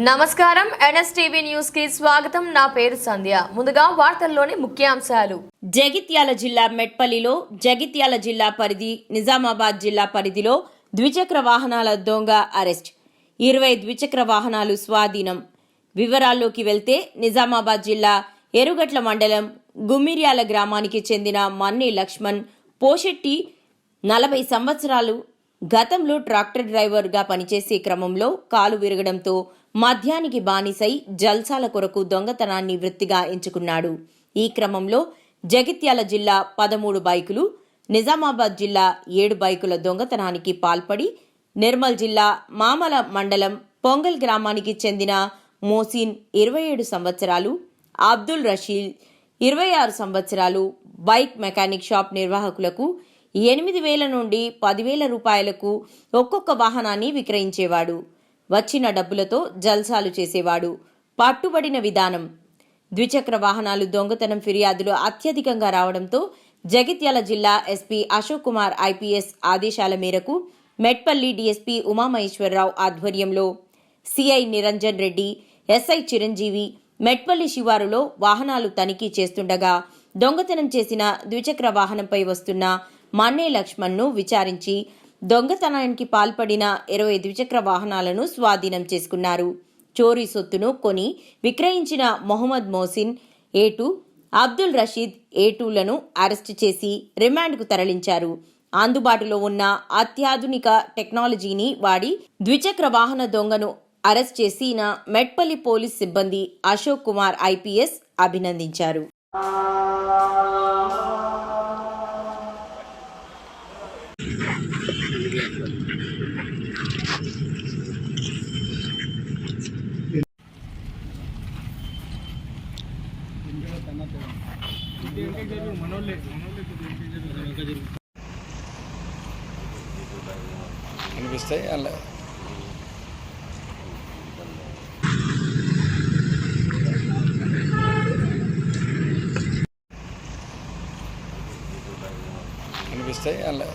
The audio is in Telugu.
నమస్కారం. ఎన్ఎస్టీవీ న్యూస్కి స్వాగతం. నా పేరు సంధ్య. ముందుగా వార్తల్లోని ముఖ్యాంశాలు. జగిత్యాల జిల్లా మెట్పల్లిలో జగిత్యాల జిల్లా పరిధి నిజామాబాద్ జిల్లా పరిధిలో ద్విచక్ర వాహనాల దొంగ అరెస్ట్. ఇరవై ద్విచక్ర వాహనాలు స్వాధీనం. వివరాల్లోకి వెళ్తే నిజామాబాద్ జిల్లా ఎరుగట్ల మండలం గుమ్మిర్యాల గ్రామానికి చెందిన మన్ని లక్ష్మణ్ పోషెట్టి నలభై సంవత్సరాలు గతంలో ట్రాక్టర్ డ్రైవర్గా పనిచేసే క్రమంలో కాలు విరగడంతో మద్యానికి బానిసై జల్సాల కొరకు దొంగతనాన్ని వృత్తిగా ఎంచుకున్నాడు. ఈ క్రమంలో జగిత్యాల జిల్లా పదమూడు బైకులు నిజామాబాద్ జిల్లా ఏడు బైకుల దొంగతనానికి పాల్పడి నిర్మల్ జిల్లా మామల మండలం పొంగల్ గ్రామానికి చెందిన మోసిన్ ఇరవై ఏడు సంవత్సరాలు అబ్దుల్ రషీద్ ఇరవై ఆరు సంవత్సరాలు బైక్ మెకానిక్ షాప్ నిర్వాహకులకు ఎనిమిది వేల నుండి పదివేల రూపాయలకు ఒక్కొక్క వాహనాన్ని విక్రయించేవాడు. వచ్చిన డబ్బులతో జల్సాలు చేసేవాడు. పట్టుబడిన విధానం. ద్విచక్ర వాహనాలు దొంగతనం ఫిర్యాదులు అత్యధికంగా రావడంతో జగిత్యాల జిల్లా ఎస్పీ అశోక్ కుమార్ ఐపీఎస్ ఆదేశాల మేరకు మెట్పల్లి డీఎస్పీ ఉమామహేశ్వరరావు ఆధ్వర్యంలో సిఐ నిరంజన్ రెడ్డి ఎస్ఐ చిరంజీవి మెట్పల్లి శివారులో వాహనాలు తనిఖీ చేస్తుండగా దొంగతనం చేసిన ద్విచక్ర వాహనంపై వస్తున్న మన్నే లక్ష్మణ్ను విచారించి దొంగతనానికి పాల్పడిన ఇరవై ద్విచక్ర వాహనాలను స్వాధీనం చేసుకున్నారు. చోరీ సొత్తును కొని విక్రయించిన మొహమ్మద్ మోసిన్ ఏటు అబ్దుల్ రషీద్ ఏటూలను అరెస్టు చేసి రిమాండ్కు తరలించారు. అందుబాటులో ఉన్న అత్యాధునిక టెక్నాలజీని వాడి ద్విచక్ర వాహన దొంగను అరెస్ట్ చేసిన మెట్పల్లి పోలీస్ సిబ్బంది అశోక్ కుమార్ ఐపీఎస్ అభినందించారు. అనిపిస్తాయి అలా. అనిపిస్తాయి అలా.